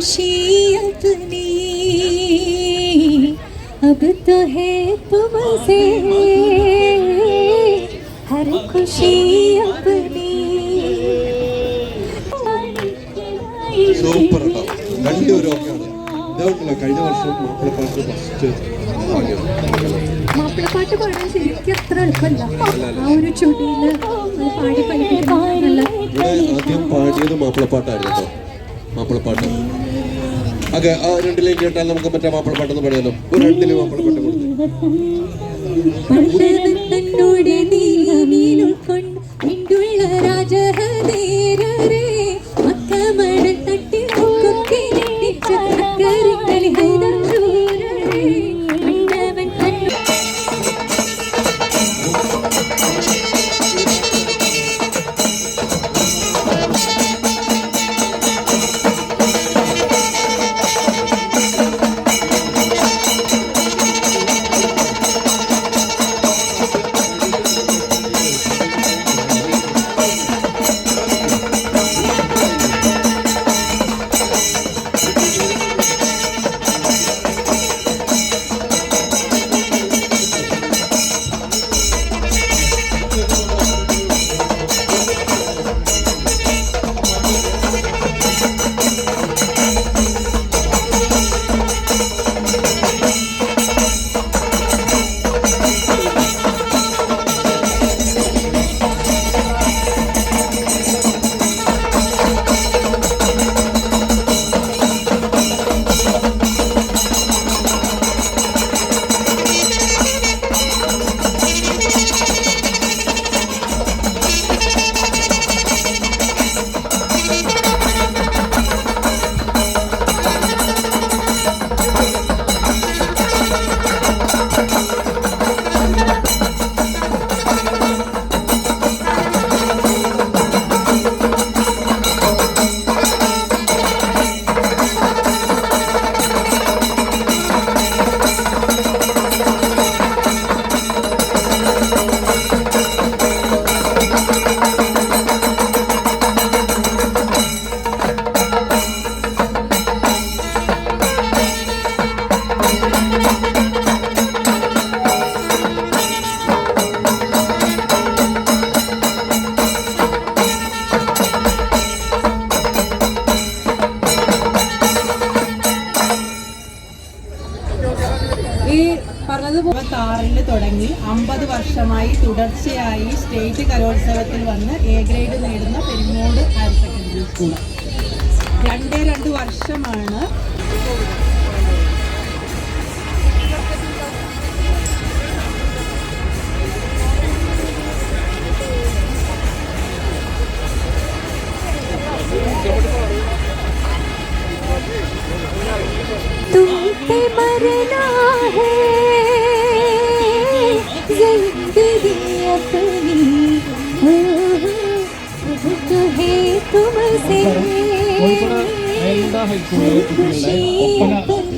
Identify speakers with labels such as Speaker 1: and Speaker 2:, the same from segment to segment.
Speaker 1: खुशी अपनी अब तो है तुमसे हर खुशी अपनी
Speaker 2: സൂപ്പർ കേട്ടോ രണ്ടുപേരും ഒക്കെയാണ് ഇതുകൊണ്ടല്ലോ കഴിഞ്ഞ വർഷം മാപ്പിളപ്പാട്ട് ഫസ്റ്റ് പാടിയത്
Speaker 1: മാപ്പിളപ്പാട്ട് പാടാൻ ശരിക്കും അത്ര എളുപ്പമല്ല ആ ഒരു ചുടിയില് പാടി പഠിപ്പിക്കാൻ നല്ല
Speaker 2: ഇവിടെ ആദ്യം പാടിയത് മാപ്പിളപ്പാട്ടായിരുന്നു കേട്ടോ മാപ്പിളപ്പാട്ട്. ഓക്കെ ആ രണ്ടിലേക്ക് കേട്ടാൽ നമുക്ക് മറ്റേ മാപ്പിളപ്പാട്ടൊന്ന് പറയാലോ ഒരു രണ്ടിലും മാപ്പിളപ്പാട്ട് കൊടുത്തു.
Speaker 3: വർഷമാണ്
Speaker 4: മേൽമുണ്ട ഹൈസ്കൂളിലെ കുട്ടികളുടെ ഒപ്പന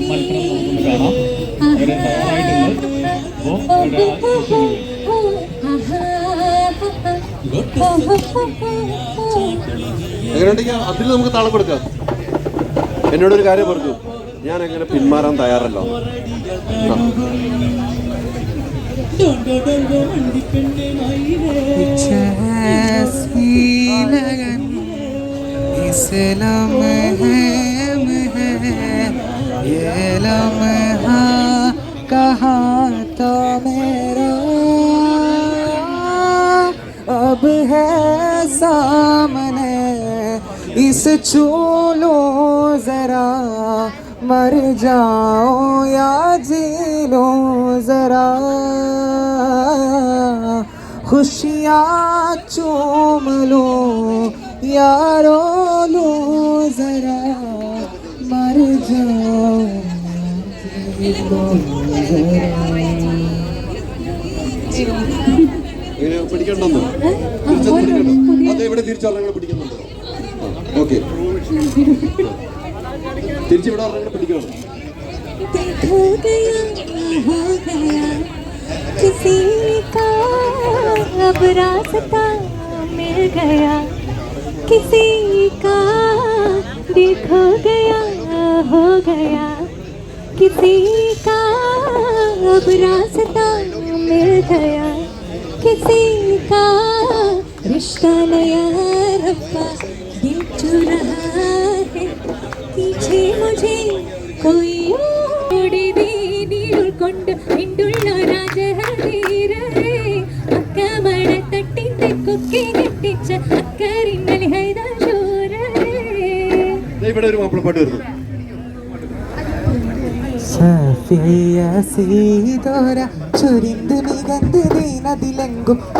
Speaker 4: മത്സരം നമുക്കൊന്ന് കാണാം. അവരെ തയ്യാറായിട്ടുണ്ട്. അപ്പോൾ ഇവിടെ
Speaker 2: എങ്ങനെയുണ്ടെങ്കിൽ അതിൽ നമുക്ക് താളം കൊടുക്കാം. എന്നോടൊരു കാര്യം പറഞ്ഞു. ഞാൻ എങ്ങനെ പിന്മാറാൻ തയ്യാറല്ല. ആ.
Speaker 5: ये लम्हा कहाँ तो मेरा? अब है सामने इस चूलो जरा, मर जाओ या जी लो जरा। खुशियाँ चूम लो, यारो लो जरा।
Speaker 2: പിടിക്കണ്ടെന്നോ തിരിച്ചത് പിടിക്കണ്ടോ അതെ ഇവിടെ തിരിച്ചറിഞ്ഞാൽ പിടിക്കുന്നുണ്ടോ ഓക്കെ തിരിച്ചിവിടെ അറിഞ്ഞാൽ പിടിക്കണം
Speaker 1: हो गया हो गया किसी का अब रास्ता मिल गया किसी का देखो गया हो गया किसी का अब रास्ता मिल गया किसी का रिश्ता नया रब्बा दिल चु रहा है पीछे मुझे कोई ഓടി വീതിയിൽ കൊണ്ട് പിണ്ടുള്ള രാജഹീരേ അക്കമണ തട്ടിന്റെ കൊക്കെ കെട്ടിച്ച അക്കരിന്നലി ഹൈദാശൂരേ
Speaker 2: ദേ ഇവിടെ ഒരു മാപ്പിളപ്പാട്ട് വരുന്നു
Speaker 5: ഷാഫിയ സീതോര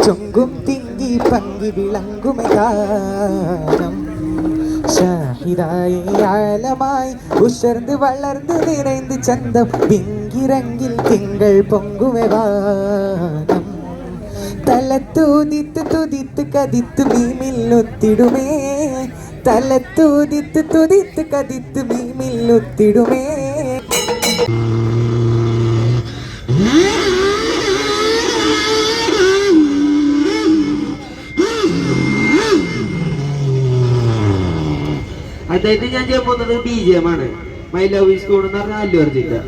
Speaker 5: ചൊങ്കും തിങ്കി പങ്കി വിളങ്കുമകാരം ഷാഹിതായി ഉഷർന്ന് വളർന്ന് നിറൈന്ത് ചന്തം വിങ്കിരങ്കിൽ തിങ്കൾ പൊങ്കുമകാരം തലത്തൂതിത്ത് തുതിത്ത് കതിത്ത് മീമില്ലൊത്തിടുമേ തലത്തൂതിത്ത് തുതിത്ത് കതിത്ത് മീമില്ലൊത്തിടുമേ
Speaker 6: അടുത്തായിട്ട് ഞാൻ ചെയ്യാൻ പോകുന്നത് ബി ജി എം ആണ്. മൈ ലവ് ഈസ് കോഡ് എന്ന് പറഞ്ഞ അല്ലു അർജിന്റെ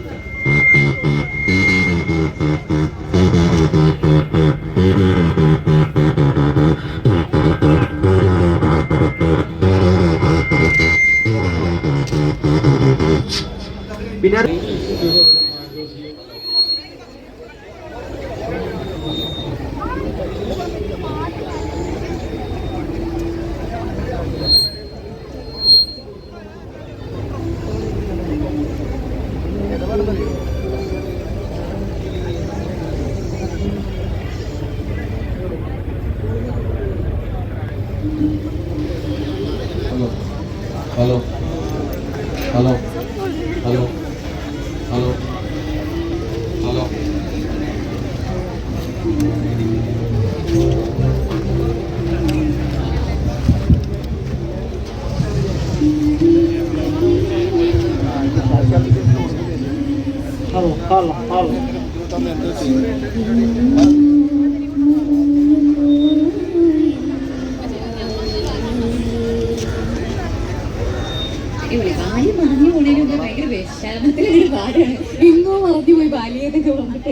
Speaker 1: ഭയങ്കര വിഷാദത്തിലൊരു പാടാണ് എങ്ങോ മറന്നു പോയി ബാലിയതൊക്കെ വന്നിട്ട്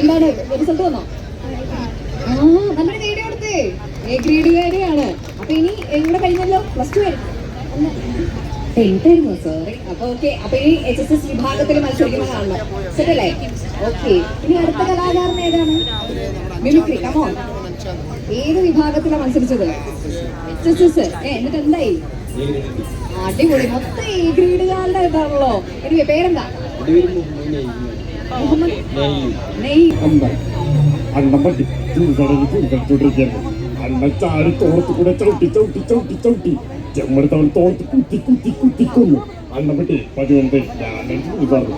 Speaker 1: എന്താണ്? റിസൾട്ട് വന്നോ? ആ നമ്മുടെ നേടി കൊടുത്തേ. എ ഗ്രേഡുകാരെയാണ് അപ്പൊ ഇനി എങ്ങനെ കഴിഞ്ഞല്ലോ? പ്ലസ് ടു ആയിരുന്നു ടെൻത്തായിരുന്നു സോറി അപ്പൊ ഓക്കെ അപ്പൊ ഇനി എച്ച് എസ് എസ് വിഭാഗത്തിൽ മത്സരിക്കുന്നതാണല്ലോ സെറ്റല്ലേ ഓക്കെ ഇനി അടുത്ത കലാകാരൻ ഏതാണ്? മിമിക്രി കമോൺ ഏത് വിഭാഗത്തിലാണ് മത്സരിച്ചത്? എച്ച് എസ് എസ് എന്നിട്ട് എന്തായി? അടിപൊളി. മൊത്തം ഈ ഗ്രേഡുകാരുടെ ഇതാണല്ലോ. എനിക്ക് പേരെന്താ? മുഹമ്മദ് നെയ്
Speaker 4: അണ്ണൻ പറ്റി ചൂടുകടലിൽ ചൂടുകളിച്ചോണ്ടിരിക്കുകയായിരുന്നു അണ്ണൻ ചാരി തോർത്ത് കൂടെ ചവിട്ടി ചവിട്ടി ചവിട്ടി ചവിട്ടി. ചെമ്മടുത്ത് അവൻ തോർത്ത് കുത്തി കുത്തി കുത്തി കൊന്നു. അണ്ണൻ പറ്റി പതിവൊമ്പത് ഞാൻ ചൂടാറുന്നു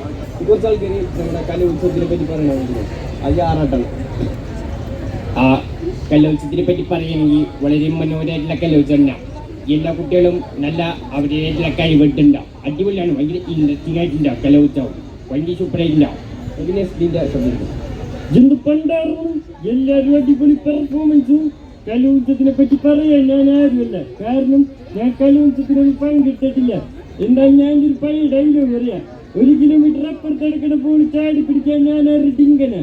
Speaker 7: കുറച്ച് ആൾക്കാർ നമ്മുടെ കലോത്സവത്തിനെ പറ്റി പറയണമെങ്കിൽ അത് ആറാട്ടാണ് ആ കലോത്സവത്തിനെ പറ്റി പറയുകയാണെങ്കിൽ വളരെ മനോഹരമായിട്ടുള്ള കലോത്സവം എല്ലാ കുട്ടികളും നല്ല അവർ ഏജിലൊക്കെ വെട്ടുണ്ടാവും അടിപൊളിയാണ്. ഭയങ്കര ഇൻട്രസ്റ്റിംഗ് ആയിട്ടുണ്ടാവും കലോത്സവം ഭയങ്കര സൂപ്പറായിട്ടുണ്ടാവും അതിന് നെസ്റ്റിന്റെ ശബ്ദം
Speaker 4: എന്ത് പണ്ടായിരുന്നു എല്ലാവരും അടിപൊളി പെർഫോമൻസും കലോത്സവത്തിനെ പറ്റി പറയാൻ ഞാൻ ആരുമല്ല. കാരണം ഞാൻ കലോത്സവത്തിനൊന്നും പങ്കെടുത്തിട്ടില്ല. എന്താ ഞാൻ ഒരു പഴയ ഡൈലോഗ് അറിയാം ഒരു കിലോമീറ്റർ അപ്പുറത്തെടുക്കണ പോലും ചാടി പിടിക്കാൻ ഞാൻ ഒരു ഡിങ്കന?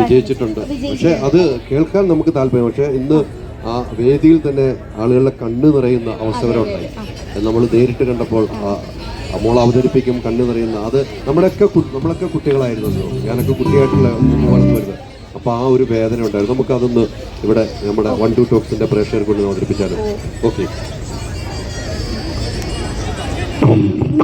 Speaker 2: വിജയിച്ചിട്ടുണ്ട്. പക്ഷെ അത് കേൾക്കാൻ നമുക്ക് താല്പര്യം. പക്ഷെ ഇന്ന് ആ വേദിയിൽ തന്നെ ആളുകളുടെ കണ്ണ് നിറയുന്ന അവസരമുണ്ടായി ഉണ്ടായി. നമ്മൾ നേരിട്ട് കണ്ടപ്പോൾ മോൾ അവതരിപ്പിക്കും കണ്ണു നിറയുന്ന. അത് നമ്മുടെയൊക്കെ നമ്മളൊക്കെ കുട്ടികളായിരുന്നല്ലോ. ഞാനൊക്കെ കുട്ടിയായിട്ടുള്ള വളർന്നു വരുന്നത്. അപ്പോൾ ആ ഒരു വേദന ഉണ്ടായിരുന്നു. നമുക്കതൊന്ന് ഇവിടെ നമ്മുടെ വൺ ടു ടോക്സിന്റെ പ്രേക്ഷകർ കൊണ്ട് അവതരിപ്പിച്ചാലും? ഓക്കെ.
Speaker 8: ഉമ്മ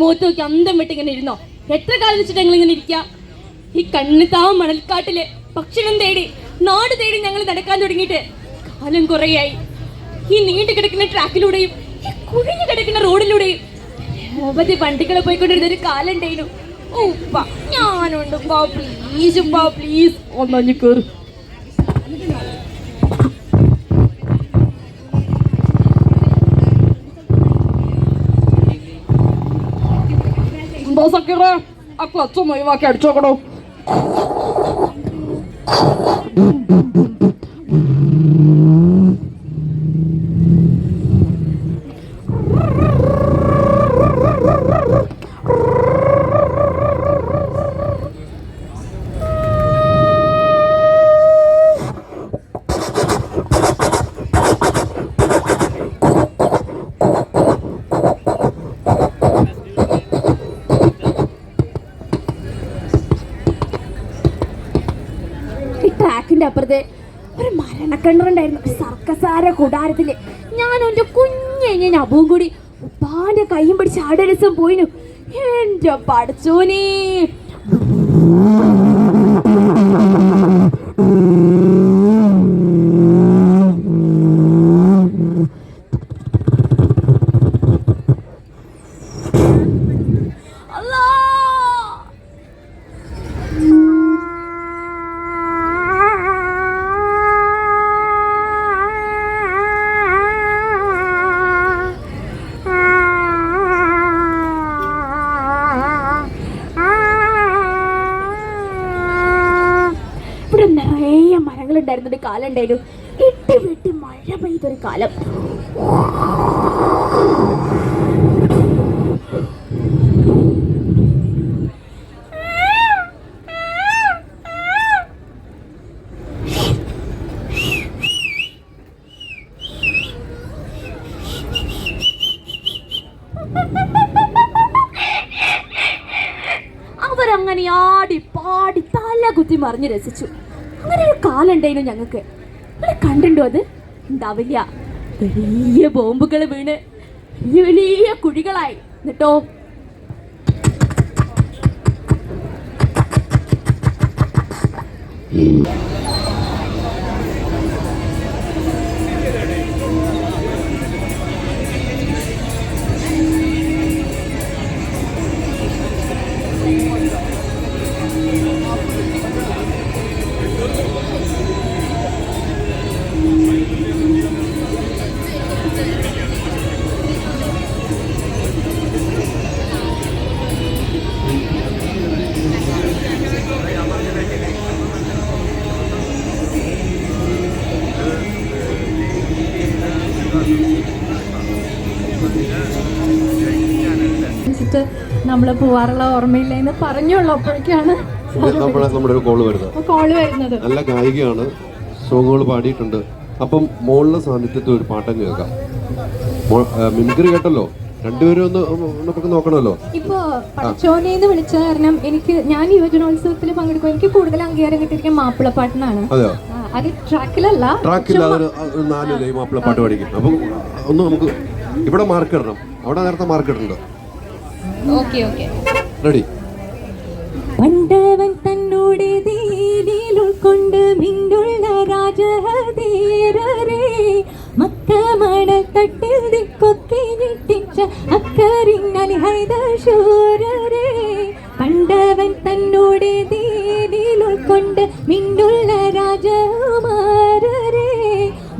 Speaker 8: മുഖത്ത് നോക്കി അന്തം വിട്ട് ഇങ്ങനെ ഇരുന്നോ? എത്ര കാലം വെച്ചിട്ട് ഞങ്ങൾ ഇങ്ങനെ ഇരിക്കുക ഈ കണ്ണിത്താവ് മണൽക്കാട്ടിൽ ഭക്ഷണം തേടി നാട് തേടി ഞങ്ങൾ നടക്കാൻ തുടങ്ങിയിട്ട് കാലം കുറേയായി. ഈ നീണ്ടു കിടക്കുന്ന ട്രാക്കിലൂടെയും ഈ കുഴിഞ്ഞു കിടക്കുന്ന റോഡിലൂടെയും നിരവധി വണ്ടികളെ പോയിക്കൊണ്ടിരുന്ന ഒരു കാലം ഉണ്ടായിരുന്നു. ഓ ഞാനുണ്ട്. പ്ലീസ് പ്ലീസ് ഒന്നു കയറും എന്താ സക്കീറേ? ആ ക്ലച്ച് ഒന്ന് ഒഴിവാക്കി അടിച്ചോക്കണോ? ട്രാക്കിന്റെ അപ്പുറത്ത് ഒരു മരണക്കണ്ണറുണ്ടായിരുന്നു ഒരു സർക്കസാര കൂടാരത്തിൽ. ഞാൻ എന്റെ കുഞ്ഞെ അബുവും കൂടി ഉപ്പാന്റെ കൈയും പിടിച്ച് ആടെ ഒരു ദിവസം പോയിനു. എന്റെ പഠിച്ചോനേ അല്ലാ ഇവിടെ നിറയെ മരങ്ങളുണ്ടായിരുന്ന ഒരു കാലം ഉണ്ടായിരുന്നു. ഇട്ടി വെട്ടി മഴ പെയ്തൊരു കാലം. അവരങ്ങനെ ആടി പാടി തല കുത്തി മറിഞ്ഞ് രസിച്ചു. ഉണ്ടായിരുന്നു ഞങ്ങൾക്ക് നിങ്ങൾ കണ്ടിട്ടുണ്ടോ അത്? ഉണ്ടാവില്ല വലിയ ബോംബുകൾ വീണ് വലിയ വലിയ കുഴികളായി. എന്നിട്ടോ?
Speaker 9: വെച്ചിട്ട് നമ്മൾ പോവാറുള്ള ഓർമ്മയില്ല എന്ന് പറഞ്ഞുള്ളൂ അപ്പോഴേക്കാണ്
Speaker 2: നമ്മുടെ ഒരു കോൾ വരുന്നത്.
Speaker 9: കോൾ വരുന്നത്.
Speaker 2: നല്ല ഗായികയാണ് സോങ്ങുകൾ പാടിയിട്ടുണ്ട്. അപ്പം മോളിലെ സാന്നിധ്യത്തിൽ ഒരു പാട്ടം കേൾക്കാം. മിമിക്രി കേട്ടല്ലോ? രണ്ടുപേരും ഒന്ന് നമുക്ക് നോക്കണമല്ലോ?
Speaker 9: ഇപ്പോ പടച്ചോനെന്ന് വിളിച്ച കാരണം എനിക്ക് ഞാൻ യുവജനോത്സവത്തിൽ പങ്കെടുക്കും എനിക്ക് കൂടുതൽ അംഗീകാരം കിട്ടിയിരിക്കുന്ന മാപ്പിളപ്പാട്ടിനാണ്
Speaker 2: അതെയോ?
Speaker 9: അത് ട്രാക്കിലല്ല
Speaker 2: ട്രാക്കില്ലാതെ നാല് മാപ്പിളപ്പാട്ട് പഠിക്കും അപ്പം ഒന്ന് നമുക്ക് ഇവിടെ മാർക്ക് ഇടണം. അവിടെ നേരത്തെ മാർക്ക് ഇടുന്നുണ്ട്
Speaker 1: ഓക്കെ ഓക്കെ.
Speaker 2: റെഡി.
Speaker 9: പണ്ടവൻ തന്നോടെ ധീരിയിൽ ഉൾക്കൊണ്ട് മിണ്ടുള്ള രാജഹതീരരേ മക്കമണ തട്ടിൽ ദിക്കൊക്കെ ഞെട്ടിച്ച അക്കറിങ്ങലി ഹൈദശൂരരേ പണ്ടവൻ തന്നോടെ ധീരിയിൽ ഉൾക്കൊണ്ട് മിണ്ടുള്ള മക്ക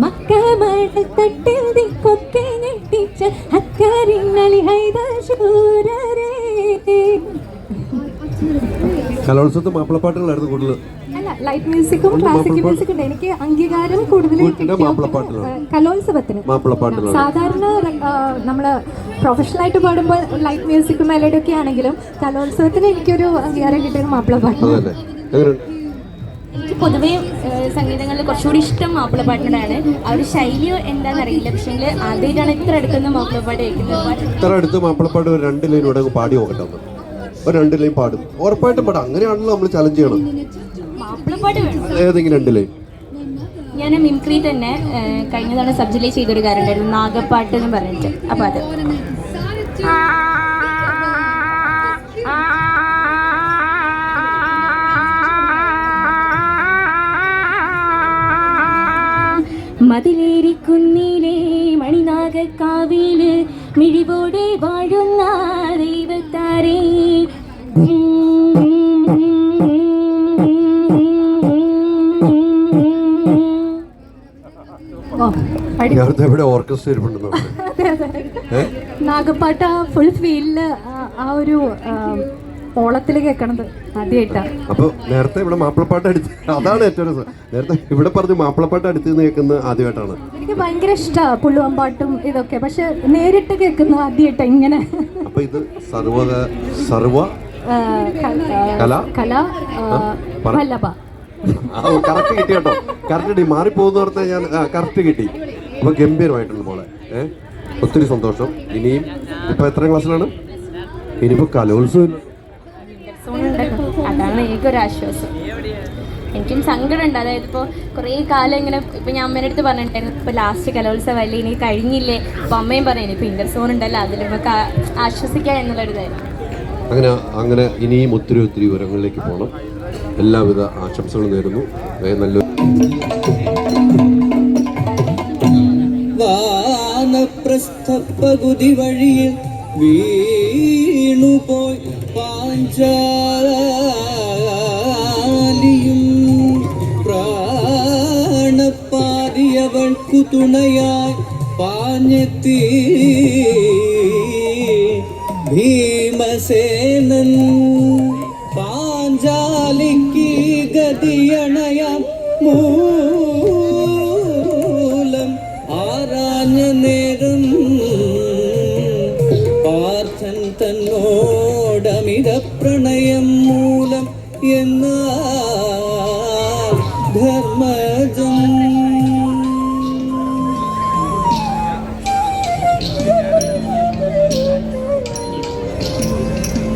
Speaker 9: മക്കമണ തട്ടിൽ ദിക്കൊക്കെ ഞെട്ടിച്ച ಹೈದ ഹൈദശൂരരേ.
Speaker 2: കലോത്സവത്തിൽ മാപ്പിളപ്പാട്ടുകളായിരുന്നു കൂടുതൽ.
Speaker 9: ലൈറ്റ് മ്യൂസിക്കും ക്ലാസിക്കൽ മ്യൂസിക്കും ഉണ്ട് എനിക്ക് അംഗീകാരം കൂടുതൽ കലോത്സവത്തിന്. സാധാരണ നമ്മൾ പ്രൊഫഷണൽ ആയിട്ട് പാടുമ്പോൾ ലൈറ്റ് മ്യൂസിക്കും മെലഡി ഒക്കെ ആണെങ്കിലും കലോത്സവത്തിന് എനിക്കൊരു അംഗീകാരം കിട്ടിയത് മാപ്പിളപ്പാട്ട്
Speaker 8: പൊതുവേ സംഗീതങ്ങളിൽ കുറച്ചുകൂടി ഇഷ്ടം മാപ്പിളപ്പാട്ടിനോടാണ് ആ ഒരു ശൈലി എന്താണെന്ന് അറിയില്ല. പക്ഷേ ആദ്യമായിട്ടാണ് ഇത്ര അടുത്തുനിന്ന് മാപ്പിളപ്പാട്ട് കേൾക്കുന്നത്.
Speaker 2: ഇത്ര അടുത്ത് മാപ്പിളപ്പാട്ട് ഒരു രണ്ട് ലൈൻ ഇവിടെ പാടി നോക്കട്ടെ ഒരു രണ്ട് ലൈൻ പാടും. ഉറപ്പായിട്ടും പാടാം. അങ്ങനെയാണല്ലോ നമ്മൾ ചലഞ്ച് ചെയ്യണം
Speaker 8: മാപ്പിളപ്പാട്ട് വേണം.
Speaker 2: ഏതെങ്കിലും രണ്ട് ലൈൻ.
Speaker 8: ഞാൻ മിംക്രി തന്നെ കഴിഞ്ഞതാണ് കഴിഞ്ഞ തവണ സബ് ജില്ലയിൽ ചെയ്തൊരു കാര്യമുണ്ടായിരുന്നു നാഗപ്പാട്ട് എന്ന് പറഞ്ഞിട്ട്. അപ്പോൾ അത്. മണിനാഗക്കാവിൽ മിഴിവോടെ വാഴുന്ന ദൈവത്താരേ.
Speaker 2: ഇവിടെ ഓർക്കസ്ട്ര
Speaker 9: നാഗപ്പാട്ട് ഫുൾ ഫീലിൽ ആ ഒരു ഓളത്തിൽ കേൾക്കണത് ആദ്യമായിട്ടാ
Speaker 2: അപ്പൊ നേരത്തെ ഇവിടെ മാപ്പിളപ്പാട്ട് അടുത്ത് അതാണ് ഏറ്റവും രസം. നേരത്തെ ഇവിടെ പറഞ്ഞു മാപ്പിളപ്പാട്ട് അടുത്ത് നിന്ന് കേൾക്കുന്നത് ആദ്യമായിട്ടാണ്.
Speaker 9: എനിക്ക് ഭയങ്കര ഇഷ്ടമാണ് പുള്ളുവമ്പാട്ടും ഇതൊക്കെ. പക്ഷെ നേരിട്ട് കേൾക്കുന്ന ആദ്യമായിട്ടാ ഇങ്ങനെ.
Speaker 2: അപ്പൊ ഇത് സർവ സർവ കല?
Speaker 9: കല ആ,
Speaker 2: പറ.
Speaker 9: വല്ലഭ.
Speaker 2: കറക്റ്റ് കിട്ടി കേട്ടോ. കറക്റ്റ് കിട്ടി. മാറിപ്പോകുന്ന ഞാൻ കറക്റ്റ് കിട്ടി. അപ്പോൾ ഗംഭീരമായിട്ടുണ്ട് മോളെ. ഏഹ് ഒത്തിരി സന്തോഷം. ഇനിയും ഇപ്പൊ എത്ര ക്ലാസ്സിലാണ് ഇനിയിപ്പോ കലോത്സവം
Speaker 8: അതാണ് എനിക്കൊരു ആശ്വാസം എനിക്കും സങ്കടമുണ്ട്. അതായത് ഇപ്പോൾ കുറേ കാലം ഇങ്ങനെ ഇപ്പം ഞാൻ അമ്മേന്റെ അടുത്ത് പറഞ്ഞിട്ടുണ്ടായിരുന്നു. ഇപ്പോൾ ലാസ്റ്റ് കലോത്സവം അല്ലേ ഇനി കഴിഞ്ഞില്ലേ? അപ്പോൾ അമ്മയും പറഞ്ഞു ഇപ്പോൾ ഇന്റർ സോൺ ഉണ്ടല്ലോ അതിൽ നമുക്ക് ആശ്വസിക്കാം എന്നുള്ളൊരു ഇതായിരുന്നു
Speaker 2: അങ്ങനെ അങ്ങനെ ഇനിയും ഒത്തിരി ഒത്തിരി വിവരങ്ങളിലേക്ക് പോകണം എല്ലാവിധ ആശംസകളും നേരുന്നു. നല്ല
Speaker 10: വാനപ്രസ്ഥപകുതി വഴിയിൽ വീണുപോയി പാഞ്ചാലിയും പ്രാണപ്പാതിയവൾക്കു തുണയായി പാഞ്ഞെത്തി. ഭീമസേനൻ പാഞ്ചാലിക്ക് ഗതിയണയാം. മൂലം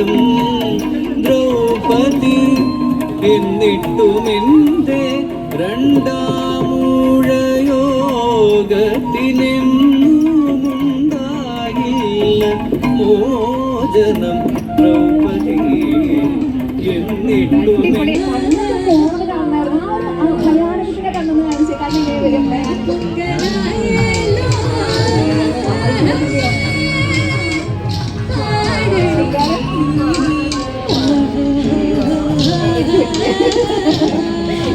Speaker 10: വെന്നതും ദ്രൗപദി എന്നിട്ടുമെന്റെ രണ്ടാമൂഴയോഗത്തിനെന്നുമുണ്ടായില്ല മോചനം ദ്രൗപദി എന്നിട്ടുമെന്റെ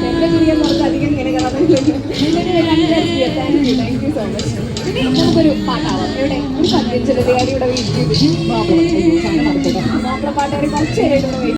Speaker 11: എന്റെ പ്രിയം പറഞ്ഞ് അധികം ഇങ്ങനെ thank you thank so much ഇനി നമുക്കൊരു പാട്ടാവാം എവിടെ ഒരു ഇവിടെ വീട്ടിൽ മാപ്പിള പാട്ടുകാരി കുറച്ച് നേരമായിട്ട് ഇവിടെ